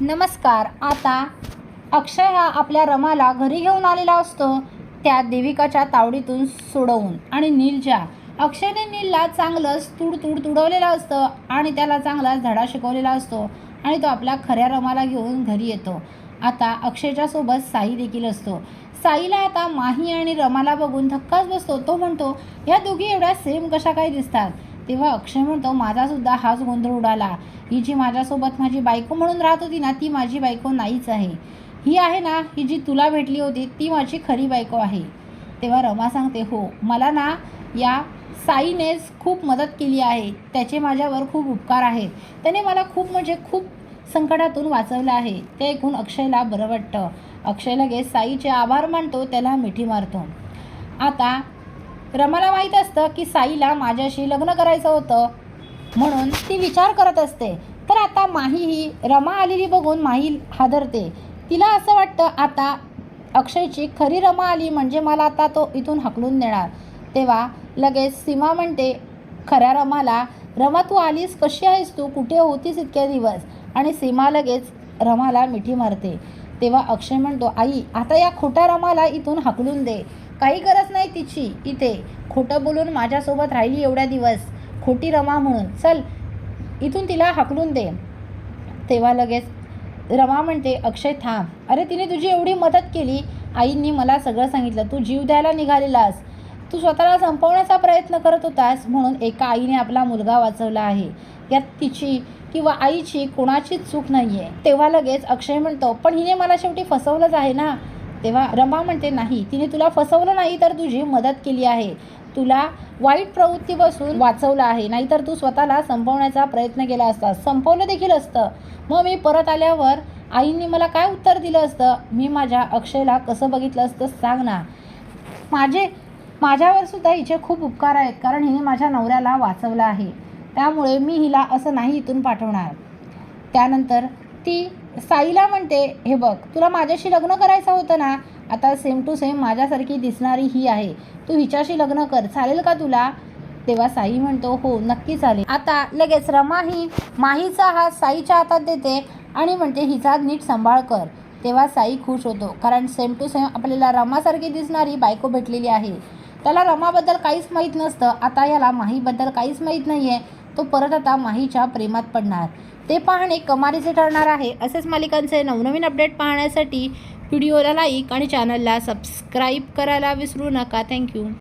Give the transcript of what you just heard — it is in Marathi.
नमस्कार आता अक्षय हा आपल्या रमाला घरी घेऊन आलेला असतो. त्या देविकाच्या तावडीतून सोडवून. आणि नीलच्या. अक्षयने नीलला चांगलंच तुड तुड तुडवलेलं असतं आणि त्याला चांगलाच धडा शिकवलेला असतो आणि तो आपल्या खऱ्या रमाला घेऊन घरी येतो. आता अक्षयच्या सोबत साई देखील असतो. साईला आता माही आणि रमाला बघून धक्काच बसतो. तो म्हणतो या दोघी एवढ्या सेम कशा काय दिसतात? तेव्हा अक्षय म्हणतो माझासुद्धा हाच गोंधळ उडाला. ही जी माझ्यासोबत माझी बायको म्हणून राहत होती ना ती माझी बायको नाहीच आहे. ही आहे ना ही जी तुला भेटली होती ती माझी खरी बायको आहे. तेव्हा रमा सांगते हो मला ना या साईनेच खूप मदत केली आहे. त्याचे माझ्यावर खूप उपकार आहेत. त्याने मला खूप म्हणजे खूप संकटातून वाचवलं आहे. ते ऐकून अक्षयला बरं वाटतं. अक्षय लगेच साईचे आभार मानतो त्याला मिठी मारतो. आता रमाला माहीत असतं की साईला माझ्याशी लग्न करायचं होतं. म्हणून ती विचार करत असते. तर आता माही ही रमा आलेली बघून माही हादरते. तिला असं वाटतं आता अक्षयची खरी रमा आली म्हणजे मला आता तो इथून हकलून देणार. तेव्हा लगेच सीमा म्हणते खऱ्या रमाला रमा तू आलीस कशी आहेस तू? कुठे होतीस इतक्या दिवस? आणि सीमा लगेच रमाला मिठी मारते. तेव्हा अक्षय म्हणतो आई आता या खोट्या रमाला इथून हकलून दे. काही गरज नाही तिची. इथे खोटं बोलून माझ्यासोबत राहिली एवढ्या दिवस. खोटी रमा म्हणून. चल इथून तिला हकलून दे. तेव्हा लगेच रमा म्हणते अक्षय थांब. अरे तिने तुझी एवढी मदत केली. आईंनी मला सगळं सांगितलं. तू जीव द्यायला निघालेलास. तू स्वतःला संपवण्याचा प्रयत्न करत होतास म्हणून एका आईने आपला मुलगा वाचवला आहे. यात तिची किंवा आईची कोणाचीच चूक नाही आहे तेव्हा लगेच अक्षय म्हणतो पण हिने मला शेवटी फसवलंच आहे ना. तेव्हा रमा म्हणते नाही तिने तुला फसवलं नाही तर तुझी मदत केली आहे. तुला वाईट प्रवृत्तीपासून वाचवलं आहे. नाहीतर तू स्वतःला संपवण्याचा प्रयत्न केला असता. संपवलं देखील असतं. मग मी परत आल्यावर आईंनी मला काय उत्तर दिलं असतं? मी माझ्या अक्षयला कसं बघितलं असतं सांग ना. माझे माझ्यावर सुद्धा हिचे खूप उपकार आहेत कारण हिने माझ्या नवऱ्याला वाचवलं आहे. त्यामुळे मी हिला असं नाही इथून पाठवणार. त्यानंतर ती साईला म्हणते हे बघ तुला माझ्याशी लग्न करायचं होतं ना आता सेम टू सेम माझ्यासारखी दिसणारी ही आहे. तू हिच्याशी लग्न कर चालेल का तुला? तेव्हा साई म्हणतो हो नक्की चालेल. आता लगेच रमा ही माहीचा हात साईच्या हातात देते आणि म्हणते हिचा नीट सांभाळ कर. तेव्हा साई खुश होतो कारण सेम टू सेम आपल्याला रमासारखी दिसणारी बायको भेटलेली आहे. त्याला रमाबद्दल काहीच माहीत नसतं आता याला माहीबद्दल काहीच माहीत नाही आहे तो परत आता माहीच्या प्रेमात पडणार. ते पाहणे कमालीचे ठरणार आहे असेच मालिकांचे नवनवीन अपडेट पाहण्यासाठी व्हिडिओला लाईक आणि चॅनलला सबस्क्राईब करायला विसरू नका. थँक्यू